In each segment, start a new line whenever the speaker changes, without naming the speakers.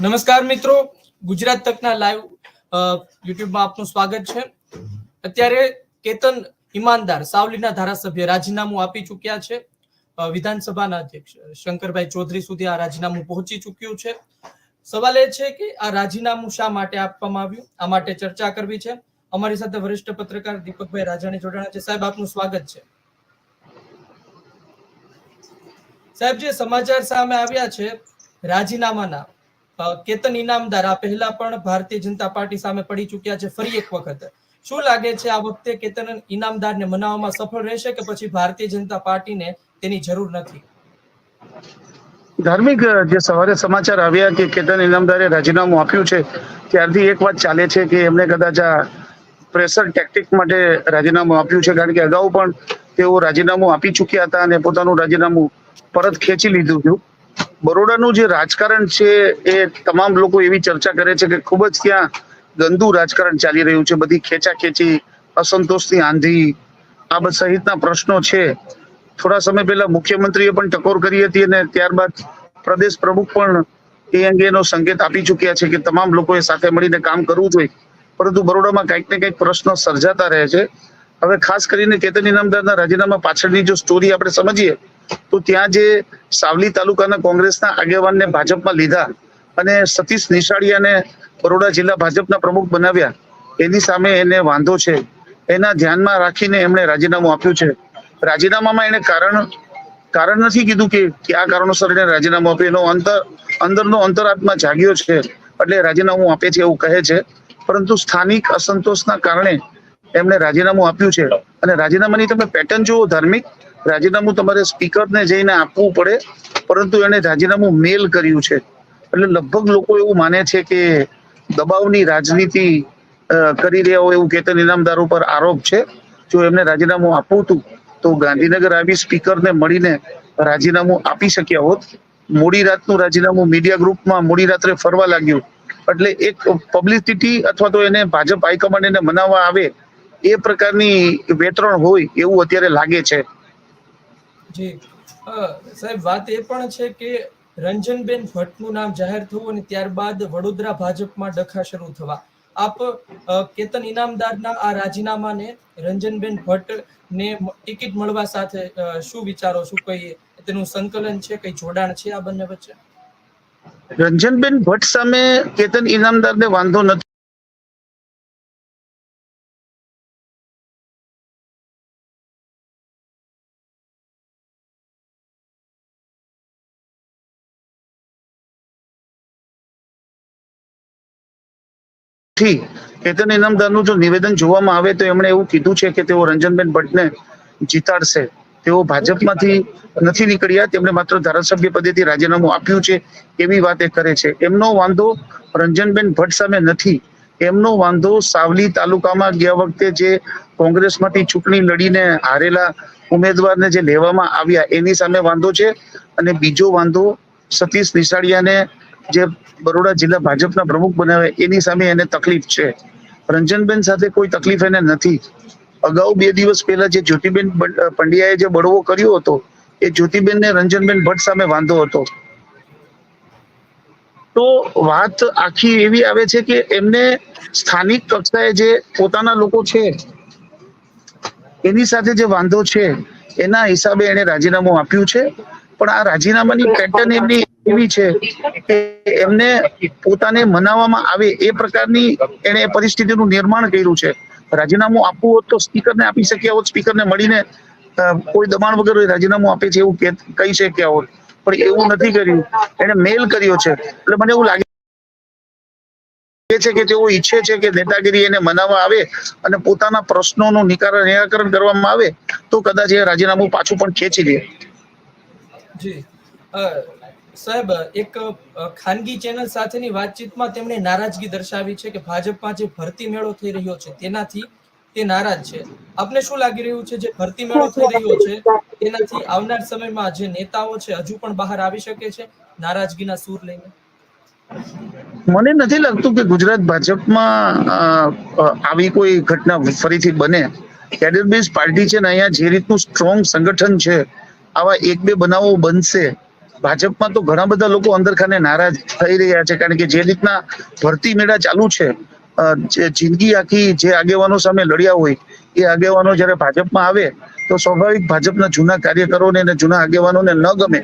નમસ્કાર મિત્રો, ગુજરાત તકના લાઈવ યુટ્યુબમાં આપનું સ્વાગત છે. અત્યારે કેતન ઈમાનદાર, સાવલીના ધારાસભ્ય રાજીનામું આપી ચૂક્યા છે. વિધાનસભાના અધ્યક્ષ, શંકરભાઈ ચૌધરી સુધી આ રાજીનામું પહોંચી ચૂક્યું છે. સવાલ એ છે કે આ રાજીનામું શા માટે આપવામાં આવ્યું? આ માટે ચર્ચા કરવી છે. અમારી સાથે વરિષ્ઠ પત્રકાર દીપકભાઈ રાજાણી જોડાણા છે. સાહેબ, આપનું સ્વાગત છે. સાહેબ, જે સમાચાર સામે આવ્યા છે, રાજીનામાના કેતન ઇનામદાર, આ પહેલા પણ ભારતીય જનતા પાર્ટી સામે પડી ચૂક્યા છે ફરી એક વખત. શું લાગે છે આ વખતે કેતન ઇનામદારને મનાવવામાં સફળ રહેશે કે પછી ભારતીય જનતા પાર્ટીને તેની જરૂર નથી?
ધાર્મિક જે સવારે સમાચાર આવ્યા કે કેતન ઇનામદારે રાજીનામું આપ્યું છે, ત્યારથી એક વાત ચાલે છે કે એમણે કદાચ આ પ્રેશર ટેક્ટિક માટે રાજીનામું આપ્યું છે, કારણ કે અગાઉ પણ તેઓ રાજીનામું આપી ચૂક્યા હતા અને પોતાનું રાજીનામું પરત ખેંચી લીધું હતું. બરોડાનું જે રાજકારણ છે એ તમામ લોકો એવી ચર્ચા કરે છે કે ખૂબ જ ત્યાં ગંદુ રાજકારણ ચાલી રહ્યું છે, બધી ખેંચાખેંચી, અસંતોષની આંધી, આ બધા સહિતના પ્રશ્નો છે. થોડા સમય પહેલા મુખ્યમંત્રીએ પણ ટકોર કરી હતી અને ત્યારબાદ પ્રદેશ પ્રમુખ પણ એ અંગેનો સંકેત આપી ચૂક્યા છે કે તમામ લોકોએ સાથે મળીને કામ કરવું જોઈએ. પરંતુ બરોડામાં કંઈક ને કંઈક પ્રશ્નો સર્જાતા રહે છે. હવે ખાસ કરીને કેતન ઇનામદારના રાજીનામા પાછળની જો સ્ટોરી આપણે સમજીએ તો ત્યાં જે સાવલી તાલુકાના કોંગ્રેસના આગેવાનને ભાજપમાં લીધા અને સતીશ નિશાળિયાને બરોડા જિલ્લા ભાજપના પ્રમુખ બનાવ્યા, એની સામે એને વાંધો છે. એના ધ્યાનમાં રાખીને એમણે રાજીનામું આપ્યું છે. રાજીનામામાં એને કારણ કારણ નથી કીધું કે કયા કારણોસર એને રાજીનામું આપ્યું. એનો અંતર, અંદરનો અંતરાત્મા જાગ્યો છે એટલે રાજીનામું આપે છે એવું કહે છે. પરંતુ સ્થાનિક અસંતોષના કારણે એમણે રાજીનામું આપ્યું છે. અને રાજીનામાની તમે પેટર્ન જુઓ ધાર્મિક. રાજીનામું તમારે સ્પીકરને જઈને આપવું પડે, પરંતુ એને રાજીનામું મેલ કર્યું છે. એટલે લગભગ લોકો એવું માને છે કે દબાવની રાજનીતિ કરી રહ્યા હોય એવું કેતન ઇનામદાર ઉપર આરોપ છે. જો એમને રાજીનામું આપવું હતું તો ગાંધીનગર આવી સ્પીકરને મળીને રાજીનામું આપી શક્યા હોત. મોડી રાતનું રાજીનામું મીડિયા ગ્રુપમાં મોડી રાત્રે ફરવા લાગ્યું. એટલે એક પબ્લિસિટી અથવા તો એને ભાજપ હાઈકમાન્ડ એને મનાવવા આવે, એ પ્રકારની વેતરણ હોય એવું અત્યારે લાગે છે.
જી. સાહેબ, વાત એ પણ છે કે રંજનબેન ભટ્ટનું નામ જાહેર થવું અને ત્યારબાદ વડોદરા ભાજપમાં ડખા શરૂ થવા. આપ કેતન ઇનામદારના આ રાજીનામાને રંજનબેન ભટ્ટને ને ટિકિટ મળવા સાથે શું વિચારો, શું કહીએ? તેનું સંકલન છે, કઈ જોડાણ છે આ બંને વચ્ચે?
રંજનબેન ભટ્ટ સામે કેતન ઇનામદારને વાંધો નથી. થી કેતન ઇનામદારનું જો નિવેદન જોવામાં આવે તો એમણે એવું કીધું છે કે તેઓ રંજનબેન ભટ્ટને જીતાડશે. તેઓ ભાજપમાંથી નથી નીકળ્યા, તેમણે માત્ર ધારાસભ્ય પદેથી રાજીનામું આપ્યું છે એવી વાત એ કરે છે. એમનો વાંધો રંજનબેન ભટ્ટ સામે નથી. એમનો વાંધો સાવલી તાલુકામાં ગયા વખતે જે કોંગ્રેસમાંથી ચૂંટણી લડીને હારેલા ઉમેદવારને જે લેવામાં આવ્યા એની સામે વાંધો છે. અને બીજો વાંધો સતીશ નિશાળિયાને જે બરોડા જિલ્લા ભાજપના પ્રમુખ બનાવે, એની સામે એને તકલીફ છે. રંજનબેન સાથે કોઈ તકલીફ એને નથી. અગાઉ બે દિવસ પહેલા જે જ્યોતિબેન પંડ્યાએ જે બળવો કર્યો હતો, એ જ્યોતિબેનને રંજનબેન ભટ્ટ સામે વાંધો હતો. તો વાત આખી એવી આવે છે કે એમને સ્થાનિક કક્ષાએ જે પોતાના લોકો છે, એની સાથે જે વાંધો છે, એના હિસાબે એને રાજીનામું આપ્યું છે. પણ આ રાજીનામાની પેટર્ન એમની એવી છે કે એમને પોતાને મનાવવામાં આવે એ પ્રકારની એને પરિસ્થિતિનું નિર્માણ કર્યું છે. રાજીનામું આપવું હોત તો સ્પીકરને આપી શક્યા હોત, સ્પીકરને મળીને કોઈ દબાણ વગર રાજીનામું આપે છે એવું કહી શક્યા હોત. પણ એવું નથી કર્યું. એને મેલ કર્યો છે. એટલે મને એવું લાગે છે કે તેઓ ઈચ્છે છે કે નેતાગીરી એને મનાવવા આવે અને પોતાના પ્રશ્નોનું નિરાકરણ કરવામાં આવે તો કદાચ એ રાજીનામું પાછું પણ ખેંચી લે.
જી. સાહેબ, એક ખાનગી ચેનલ સાથેની વાતચીતમાં તેમણે નારાજગી દર્શાવી છે કે ભાજપમાં જે ભરતી મેળો થઈ રહ્યો છે, તેનાથી તે નારાજ છે. આપને શું લાગી રહ્યું છે જે ભરતી મેળો થઈ રહ્યો છે, તેનાથી આવનાર સમયમાં જે નેતાઓ છે હજુ પણ બહાર આવી શકે છે, નારાજગીના સૂર લઈને?
મને નથી લાગતું કે ગુજરાત ભાજપમાં આવી કોઈ ઘટના ફરીથી બને. કેડર બેઝ પાર્ટી છે ને, અહીંયા જે રીતનું સ્ટ્રોંગ સંગઠન છે, આવા એક બે બનાવો બનશે ભાજપમાં તો ઘણા બધા લોકો અંદરખાને નારાજ થઈ રહ્યા છે, કારણ કે જે રીતના ભરતી મેળા ચાલુ છે જિંદગી આખી જે આગેવાનો સામે લડ્યા હોય, એ આગેવાનો જ્યારે ભાજપમાં આવે, તો સ્વાભાવિક ભાજપના જૂના કાર્યકરોને અને જૂના આગેવાનોને ન ગમે.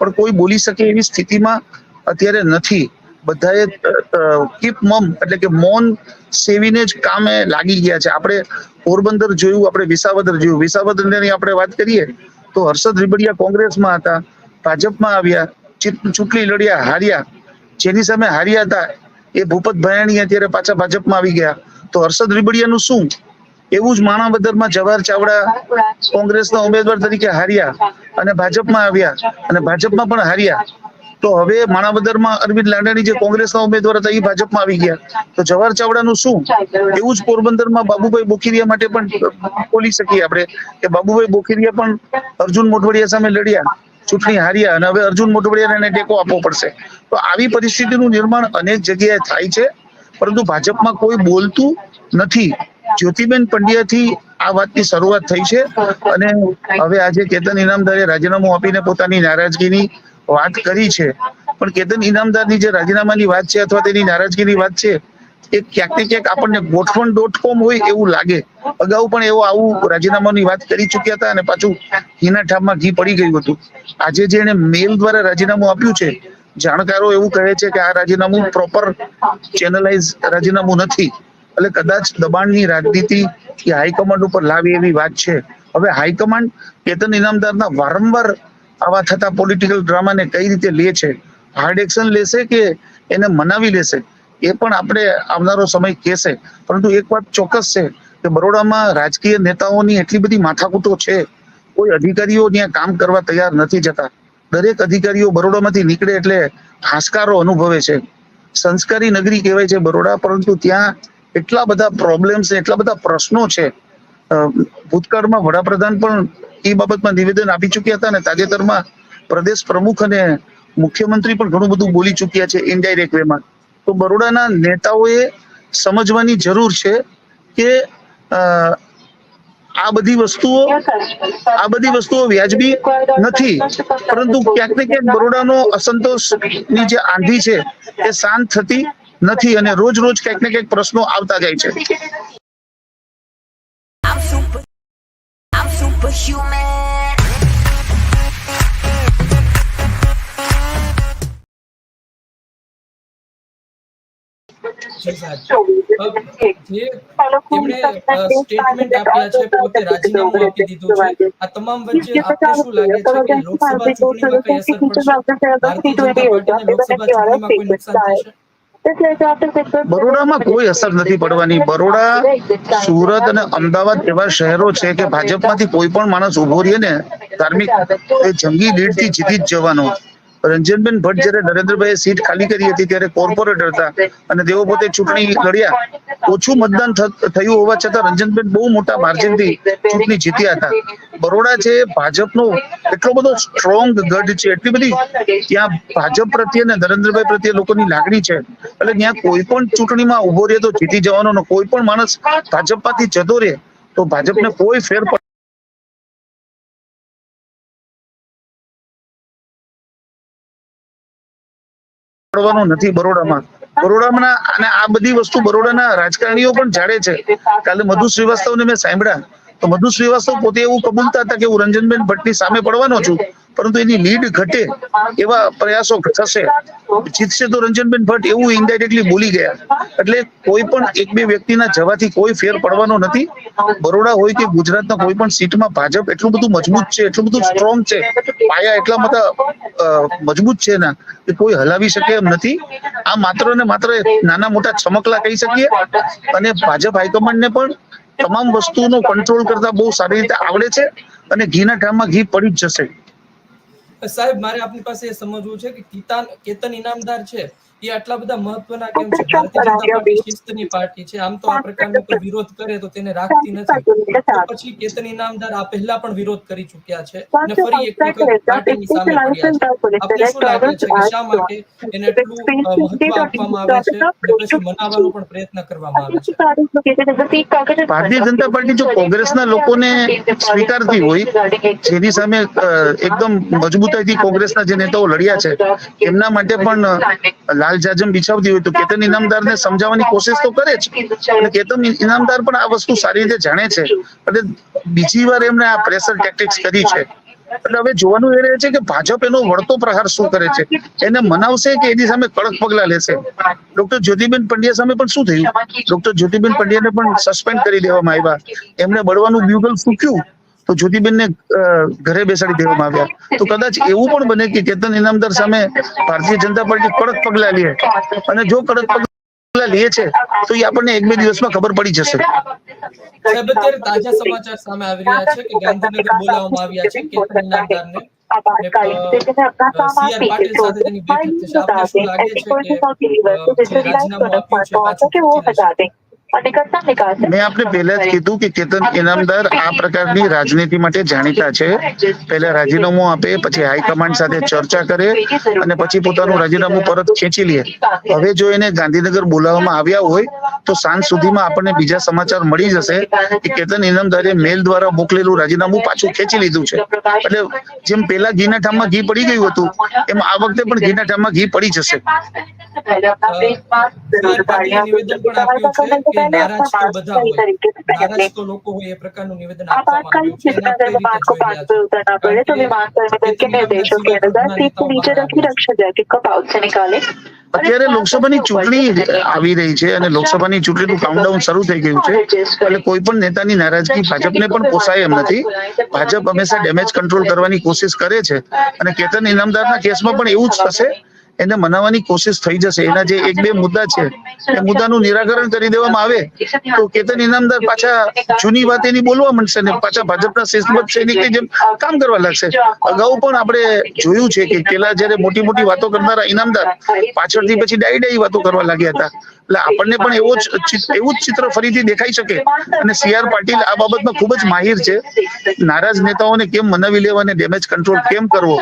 પણ કોઈ બોલી શકે એવી સ્થિતિમાં અત્યારે નથી. બધાએ કીપ મમ એટલે કે મૌન સેવીને જ કામે લાગી ગયા છે. આપણે પોરબંદર જોયું, આપણે વિસાવદર જોયું. વિસાવદરની આપણે વાત કરીએ, તો હર્ષદ રીબડિયા કોંગ્રેસમાં હતા. ભાજપમાં આવ્યા ચૂંટણી લડ્યા, હાર્યા. જેની સામે હાર્યા હતા, એ ભૂપત ભયાણી અત્યારે પાછા ભાજપમાં આવી ગયા. તો હર્ષદ રીબડિયાનું શું? એવું જ માણાવદરમાં જવાહર ચાવડા કોંગ્રેસના ઉમેદવાર તરીકે હાર્યા અને ભાજપમાં આવ્યા અને ભાજપમાં પણ હાર્યા. તો હવે માણાવદરમાં અરવિંદ લાડાણી જે કોંગ્રેસના ઉમેદવાર હતા, એ ભાજપમાં આવી ગયા. તો જવાહર ચાવડાનું શું? એવું જ પોરબંદરમાં બાબુભાઈ બોખીરિયા માટે પણ બોલી શકીએ આપણે કે બાબુભાઈ બોખીરિયા પણ અર્જુન મોઢવાડિયા સામે લડ્યા. ચૂંટણી હાર્યા અને હવે અર્જુન મોઢવડિયાને ટેકો આપવો પડશે. તો આવી પરિસ્થિતિનું નિર્માણ અનેક જગ્યાએ થાય છે, પરંતુ ભાજપમાં કોઈ બોલતું નથી. જ્યોતિબેન પંડ્યાથી આ વાતની શરૂઆત થઈ છે અને હવે આજે કેતન ઇનામદારે રાજીનામું આપીને પોતાની નારાજગીની વાત કરી છે. પણ કેતન ઇનામદારની જે રાજીનામાની વાત છે અથવા તેની નારાજગીની વાત છે એ ક્યાંક ક્યાંક આપણને ગોઠવણ ડોટ કોમ હોય એવું લાગે. અગાઉ પણ એવો આવું રાજીનામાની વાત કરી ચુક્યા હતા અને પાછું ઘીના ઠામમાં ઘી પડી ગયું હતું. આજે જે એને મેલ દ્વારા રાજીનામું આપ્યું છે, જાણકારો એવું કહે છે કે આ રાજીનામું પ્રોપર ચેનલાઇઝ રાજીનામું નથી. એટલે કદાચ દબાણની રાજનીતિ એ હાઈકમાન્ડ ઉપર લાવી એવી વાત છે. હવે હાઈકમાન્ડ કેતન ઇનામદારના વારંવાર આવા થતા પોલિટિકલ ડ્રામાને કઈ રીતે લે છે? હાર્ડ એક્શન લેશે કે એને મનાવી લેશે? એ પણ આપણે આવનારો સમય કહેશે. પરંતુ એક વાત ચોક્કસ છે કે બરોડામાં રાજકીય નેતાઓની એટલી બધી માથાકૂટો છે. કોઈ અધિકારીઓ ત્યાં કામ કરવા તૈયાર નથી જતા. દરેક અધિકારીઓ બરોડામાંથી નીકળે એટલે હાશકારો અનુભવે છે. સંસ્કારી નગરી કહેવાય છે બરોડા, પરંતુ ત્યાં એટલા બધા પ્રોબ્લેમ્સ એટલા બધા પ્રશ્નો છે. ભૂતકાળમાં વડાપ્રધાન પણ એ બાબતમાં નિવેદન આપી ચૂક્યા હતા અને તાજેતરમાં પ્રદેશ પ્રમુખ અને મુખ્યમંત્રી પણ ઘણું બધું બોલી ચૂક્યા છે ઇનડાયરેક્ટ વેમાં તો બરોડાના નેતાઓએ સમજવાની જરૂર છે કે આ બધી વસ્તુઓ આ બધી વસ્તુઓ વ્યાજબી નથી પરંતુ ક્યાંક ને ક્યાંક બરોડાનો અસંતોષની જે આંધી છે એ શાંત થતી નથી અને રોજ રોજ ક્યાંક ને ક્યાંક પ્રશ્નો આવતા જાય છે
I'm super, I'm superhuman.
જી જે તેમણે સ્ટેટમેન્ટ આપ્યા છે પોતે રાજીનામું આપી દીધું છે. આ તમામ વચ્ચે આપને શું લાગે છે કે લોકસભા ચૂંટણીમાં કઈ અસર પડશે ભારતીય જનતા પાર્ટીને લોકસભા ચૂંટણીમાં કોઈ નુકસાન થશે?
બરોડામાં કોઈ અસર નથી પડવાની. બરોડા સુરત અને અમદાવાદ એવા શહેરો છે કે ભાજપમાંથી કોઈ પણ માણસ ઊભો રહીએ ને ધાર્મિક એ જંગી લીડથી જીતી જ જવાનો. રંજનબેન ભટ્ટ જયારે નરેન્દ્રભાઈ સીટ ખાલી કરી હતી ત્યારે કોર્પોરેટર હતા અને તેઓ પોતે ચૂંટણી લડ્યા. ઓછું મતદાન થયું હોવા છતાં રંજનબેન બહુ મોટા માર્જિનથી ચૂંટણી જીત્યા હતા. બરોડા છે, ભાજપનો એટલો બધો સ્ટ્રોંગ ગઢ છે, એટલી બધી ત્યાં ભાજપ પ્રત્યે અને નરેન્દ્રભાઈ પ્રત્યે લોકોની લાગણી છે. એટલે ત્યાં કોઈ પણ ચૂંટણીમાં ઊભો રહે તો જીતી જવાનો કોઈ પણ માણસ ભાજપમાંથી જતો રહે તો ભાજપને કોઈ ફેર પડવાનો નથી બરોડામાં. બરોડામાં અને આ બધી વસ્તુ બરોડાના રાજકારણીઓ પણ જાણે છે. કાલે મધુ શ્રીવાસ્તવને મેં સાંભળ્યા. તો મધુ શ્રીવાસ્તવ પોતે એવું કબૂલતા હતા કે હું રંજનબેન ભટ્ટની સામે પડવાનો છું. પરંતુ એની લીડ ઘટે એવા પ્રયાસો થશે. જીતશે તો રંજનબેન ભટ્ટ એવું ઇન્ડાયરેક્ટલી બોલી ગયા. એટલે કોઈ પણ એક બે વ્યક્તિના જવાથી કોઈ ફેર પડવાનો નથી. બરોડા હોય કે ગુજરાતના કોઈ પણ સીટમાં ભાજપ એટલું બધું મજબૂત છે, એટલું બધું સ્ટ્રોંગ છે. પાયા એટલા બધા મજબૂત છે ને કે કોઈ હલાવી શકે એમ નથી. આ માત્ર ને માત્ર નાના મોટા છમકલા કહી શકીએ. અને ભાજપ હાઈકમાન્ડને પણ તમામ વસ્તુનો કંટ્રોલ કરતા બહુ સારી રીતે આવડે છે અને ઘીના ઠામમાં ઘી પડી જ જશે.
સાહેબ મારે આપની પાસે એ સમજવું છે કે કિતાન કેતન ઇનામદાર છે એ આટલા બધા મહત્વના કેમ છે? ભારતીય જનતા પાર્ટી શિસ્તની પાર્ટી છે. આમ તો આ પ્રકારનો કોઈ વિરોધ કરે તો તેને રાખતી નથી. પછી કેતન ઇનામદાર આ પહેલા પણ વિરોધ કરી ચૂક્યા છે અને ફરી એક વખત પાર્ટીની સામે પડ્યા છે. આપણે શું લાગે છે કે શા માટે એને એટલું મહત્વ આપવામાં આવે છે અને પછી મનાવવાનો પણ પ્રયત્ન કરવામાં આવે છે?
ભારતીય જનતા પાર્ટી જો કોંગ્રેસના લોકોને સ્વીકારતી હોય જેની સામે એકદમ મજબૂતાઈથી કોંગ્રેસના જે નેતાઓ લડ્યા છે એમના માટે પણ લાલ બિછાવતી હોય તો કેતન ઇનામદારને સમજાવવાની કોશિશ તો કરે છે અને કેતન ઇનામદાર પણ આ વસ્તુ સારી રીતે જાણે છે. એટલે બીજી વાર એમને આ પ્રેશર ટેક્ટિક્સ કરી છે. એટલે હવે જોવાનું એ રહે છે કે ભાજપ એનો વળતો પ્રહાર શું કરે છે? એને મનાવશે કે એની સામે કડક પગલા લેશે? ડોક્ટર જ્યોતિબેન પંડ્યા સામે પણ શું થયું? ડોક્ટર જ્યોતિબેન પંડ્યાને પણ સસ્પેન્ડ કરી દેવામાં આવ્યા. એમને બળવાનું બ્યુગલ ફૂક્યું. તો જ્યોતિબેનને ઘરે બેસાડી દેવામાં આવ્યા. તો કદાચ એવું પણ બને કે કેતન ઇનામદાર સામે ભારતીય જનતા પાર્ટી કડક પગલા લે અને જો કડક પગલા લે છે, તો એ આપણને એક બે દિવસમાં ખબર પડી જશે.
સાહેબ, અત્યારે તાજા સમાચાર સામે આવી રહ્યા છે કે ગાંધીનગર બોલાવવામાં આવ્યા છે કેતન ઇનામદારને પાટીલ સાથે તેની બેઠક છે. આપને શું લાગે છે કે રાજીનામું આપ્યું છે, પાછું?
મેં આપને પહેલા જ કીધું કે કેતન ઇનામદાર આ પ્રકારની રાજનીતિ માટે જાણીતા છે. પહેલા રાજીનામું આપે પછી હાઈકમાન્ડ સાથે ચર્ચા કરે અને પછી પોતાનું રાજીનામું પરત ખેંચી લે. હવે જો એને ગાંધીનગર બોલાવવામાં આવ્યા હોય તો સાંજ સુધીમાં આપણને બીજા સમાચાર મળી જશે કે કેતન ઇનામદારે મેલ દ્વારા મોકલેલું રાજીનામું પાછું ખેંચી લીધું છે. એટલે જેમ પેલા ઘીના ઠામમાં ઘી પડી ગયું હતું એમ આ વખતે પણ ઘીના ઠામમાં ઘી પડી જશે.
સીઆર પાટીલે નિવેદન પણ આપ્યું છે કે નારાજ તો બધા હોય નારાજ તો લોકો હોય એ પ્રકારનું નિવેદન આપવામાં આવ્યું છે. એને કઈ રીતે જોઈ રહ્યા છો?
અત્યારે લોકસભાની ચૂંટણી આવી રહી છે અને લોકસભાની ચૂંટણીનું કાઉન્ટડાઉન શરૂ થઈ ગયું છે એટલે કોઈ પણ નેતાની નારાજગી ભાજપને પણ પોસાય એમ નથી. ભાજપ હંમેશા ડેમેજ કંટ્રોલ કરવાની કોશિશ કરે છે અને કેતન ઇનામદારના કેસમાં પણ એવું જ થશે એને મનાવવાની કોશિશ થઈ જશે. એના જે એક બે મુદ્દા છે, એ મુદ્દાનું નિરાકરણ કરી દેવામાં આવે તો કેતન ઇનામદાર પાછા જૂની વાત એની બોલવા માંડશે ને પાછા ભાજપના શિસ્તબદ્ધ સૈનિકની જેમ કામ કરવા લાગશે. અગાઉ પણ આપણે જોયું છે કે પેલા જયારે મોટી મોટી વાતો કરનારા ઇનામદાર પાછળથી પછી ડાઈ ડાઈ વાતો કરવા લાગ્યા હતા. એટલે આપણને પણ એવો જ એવું જ ચિત્ર ફરીથી દેખાઈ શકે. અને સી આર પાટીલ આ બાબતમાં ખૂબ જ માહિર છે. નારાજ નેતાઓને કેમ મનાવી લેવા અને ડેમેજ કંટ્રોલ કેમ કરવો?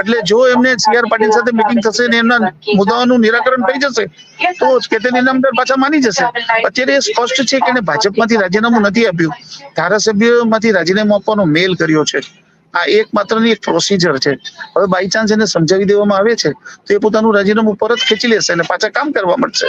એટલે જો એમને સી આર પાટીલ સાથે મીટિંગ થશે ને એમના મુદ્દાઓનું નિરાકરણ થઈ જશે, તો કેતન ઇનામદાર પાછા માની જશે. અત્યારે સ્પષ્ટ છે કે એને ભાજપમાંથી રાજીનામું નથી આપ્યું. ધારાસભ્યમાંથી રાજીનામું આપવાનો મેલ કર્યો છે. આ એક માત્રની એક પ્રોસિજર છે. હવે બાય ચાન્સ એને સમજાવી દેવામાં આવે છે, તો એ પોતાનું રાજીનામું પરત ખેંચી લેશે અને પાછા કામ કરવા મળશે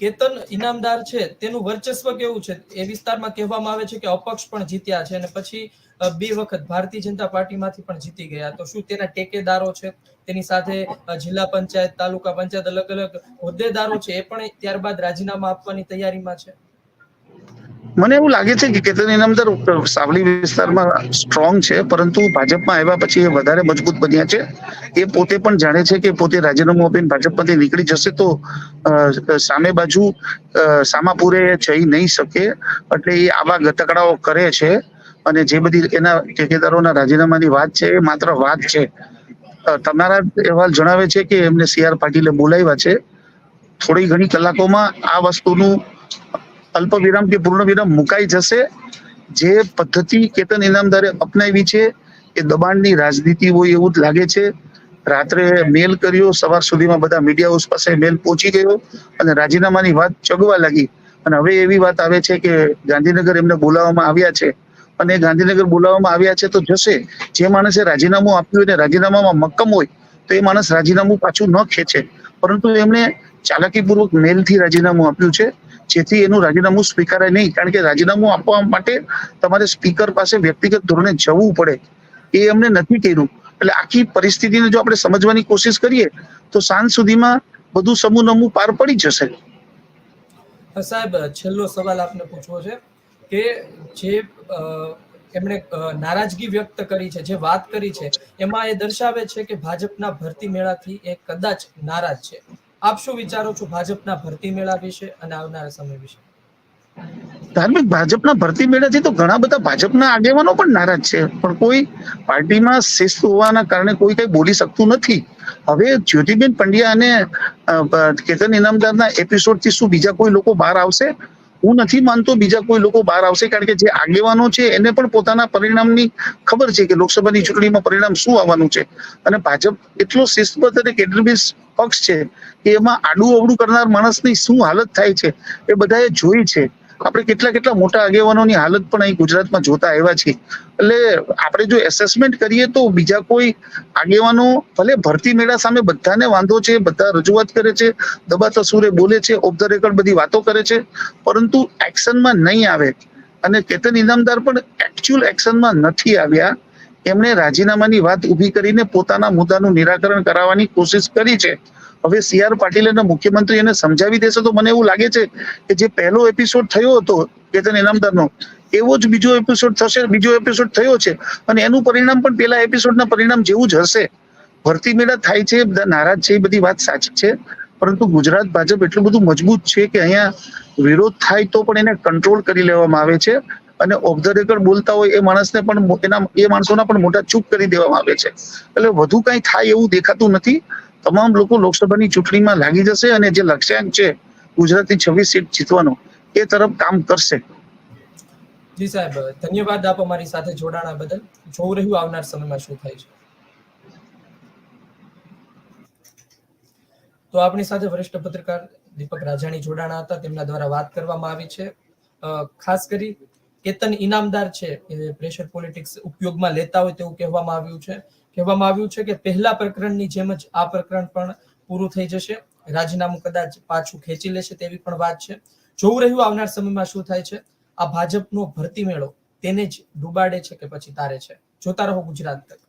કેતન ઇનામદાર છે, તેનું વર્ચસ્વ કેવું છે? એ વિસ્તારમાં કહેવામાં આવે છે કે અપક્ષ પણ જીત્યા છે અને પછી બે વખત ભારતીય જનતા પાર્ટીમાંથી પણ જીતી ગયા. તો શું તેના ટેકેદારો છે? તેની સાથે જિલ્લા પંચાયત, તાલુકા પંચાયત અલગ અલગ હોદ્દેદારો છે, એ પણ ત્યારબાદ રાજીનામા આપવાની તૈયારીમાં છે?
મને એવું લાગે છે કે કેતન ઇનામદાર સાવલી વિસ્તારમાં સ્ટ્રોંગ છે, પરંતુ ભાજપમાં આવ્યા પછી એ વધારે મજબૂત બન્યા છે. એ પોતે પણ જાણે છે કે પોતે રાજીનામું આપીને ભાજપમાંથી નીકળી જશે તો સામે બાજુ સામાપુરે જઈ નહીં શકે. એટલે એ આવા ગતકડાઓ કરે છે અને જે બધી એના ઠેકેદારોના રાજીનામાની વાત છે એ માત્ર વાત છે. તમારા અહેવાલ જણાવે છે કે એમને સી આર પાટીલે બોલાવ્યા છે. થોડી ઘણી કલાકોમાં આ વસ્તુનું અલ્પ વિરામ કે પૂર્ણ વિરામ મુકાઈ જશે. જે પદ્ધતિ કેતન ઇનામદારે અપનાવી છે, એ દબાણની રાજનીતિ હોય એવું જ લાગે છે. રાત્રે મેલ કર્યો, સવાર સુધીમાં બધા મીડિયા હાઉસ પાસે મેલ પહોંચી ગયો અને રાજીનામાની વાત ચગવા લાગી. અને હવે એવી વાત આવે છે કે ગાંધીનગર એમને બોલાવવામાં આવ્યા છે. અને ગાંધીનગર બોલાવવામાં આવ્યા છે તો જશે. જે માણસે રાજીનામું આપ્યું હોય ને રાજીનામામાં મક્કમ હોય, તો એ માણસ રાજીનામું પાછું ન ખેંચે. પરંતુ એમણે ચાલાકીપૂર્વક મેલથી રાજીનામું આપ્યું છે. જેથી એનું રાજીનામું સ્વીકારાય નહીં. કારણ કે રાજીનામું આપવા માટે તમારે સ્પીકર પાસે વ્યક્તિગત ધોરણે જવું પડે. એ અમને નથી કર્યું. એટલે આખી પરિસ્થિતિને જો આપણે સમજવાની કોશિશ કરીએ, તો સાંજ સુધીમાં બધું સમૂહ પાર પડી જશે.
સાહેબ, છેલ્લો સવાલ આપને પૂછવો છે કે જે એમણે નારાજગી વ્યક્ત કરી છે, જે વાત કરી છે, એમાં એ દર્શાવે છે કે ભાજપના ભરતી મેળાથી એ કદાચ નારાજ છે. આપ શું વિચારો છો ભાજપના ભરતી મેળા વિશે અને આવનારા સમય વિશે?
ધાર્મિક ભાજપના ભરતી મેળાથી તો ઘણા બધા ભાજપના આગેવાનો પણ નારાજ છે. પણ કોઈ પાર્ટીમાં શિસ્ત હોવાના કારણે કોઈ કઈ બોલી શકતું નથી. હવે જ્યોતિબેન પંડ્યા અને કેતન ઇનામદારના એપિસોડથી શું બીજા કોઈ લોકો બહાર આવશે? હું નથી માનતો બીજા કોઈ લોકો બહાર આવશે, કારણ કે જે આગેવાનો છે, એને પણ પોતાના પરિણામની ખબર છે કે લોકસભાની ચૂંટણીમાં પરિણામ શું આવવાનું છે. અને ભાજપ એટલો શિસ્તબદ્ધ અને કેડરબીસ પક્ષ છે કે એમાં આડું અવડું કરનાર માણસની શું હાલત થાય છે, એ બધાએ જોઈ છે. આપણે કેટલા કેટલા મોટા આગેવાનોની હાલત પણ અહીં ગુજરાતમાં જોતા આવ્યા છીએ. એટલે આપણે જો એસેસમેન્ટ કરીએ તો બીજા કોઈ આગેવાનો ભલે ભરતી મેળા સામે બધાને વાંધો છે, બધા રજૂઆત કરે છે, દબાતા સુરે બોલે છે ઓફ ધ રેકર્ડ બધી વાતો કરે છે, પરંતુ એક્શનમાં નહીં આવે. અને કેતન ઇનામદાર પણ એકચ્યુઅલ એક્શનમાં નથી આવ્યા. એમણે રાજીનામાની વાત ઊભી કરીને પોતાના મુદ્દાનું નિરાકરણ કરાવવાની કોશિશ કરી છે. હવે સી આર પાટીલ અને મુખ્યમંત્રી એને સમજાવી દેશે તો મને એવું લાગે છે કે જે પહેલો એપિસોડ થયો હતો કેતન ઇનામદારનો, એવો જ બીજો એપિસોડ થશે, બીજો એપિસોડ થયો છે. અને એનું પરિણામ પણ પેલા એપિસોડના પરિણામ જેવું જ હશે. ભરતી મેળા થાય છે, બધા નારાજ છે, એ બધી વાત સાચી છે. પરંતુ ગુજરાત ભાજપ એટલું બધું મજબૂત છે કે અહીંયા વિરોધ થાય તો પણ એને કંટ્રોલ કરી લેવામાં આવે છે. અને ઓફ ધ રેકર્ડ બોલતા હોય એ માણસને પણ એના, એ માણસોના પણ મોટા ચૂપ કરી દેવામાં આવે છે. એટલે વધુ કઈ થાય એવું દેખાતું નથી. તમામ લોકો લોકસભાની ચૂંટણીમાં લાગી જશે અને જે લક્ષ્યાંક છે ગુજરાતની છવ્વીસ સીટ જીતવાનો, એ તરફ કામ કરશે.
જી સાહેબ, ધન્યવાદ આપ અમારી સાથે જોડાણા બદલ. જોઉં રહ્યું, આવનાર સમયમાં શું થાય છે. તો આપણી સાથે વરિષ્ઠ પત્રકાર દીપક રાજાણી જોડાણા હતા. તેમના દ્વારા વાત કરવામાં આવી છે. ખાસ કરી કેતન ઇનામદાર છે પ્રેશર પોલિટિક્સ ઉપયોગમાં લેતા હોય તેવું કહેવામાં આવ્યું છે. કહેવામાં આવ્યું છે કે પહેલા પ્રકરણની જેમ જ આ પ્રકરણ પણ પૂરું થઈ જશે. રાજીનામું કદાચ પાછું ખેંચી લેશે તેવી પણ વાત છે. જોવું રહ્યું આવનાર સમયમાં શું થાય છે? આ ભાજપનો ભરતી મેળો તેને જ ડુબાડે છે કે પછી તારે છે? જોતા રહો ગુજરાત તક.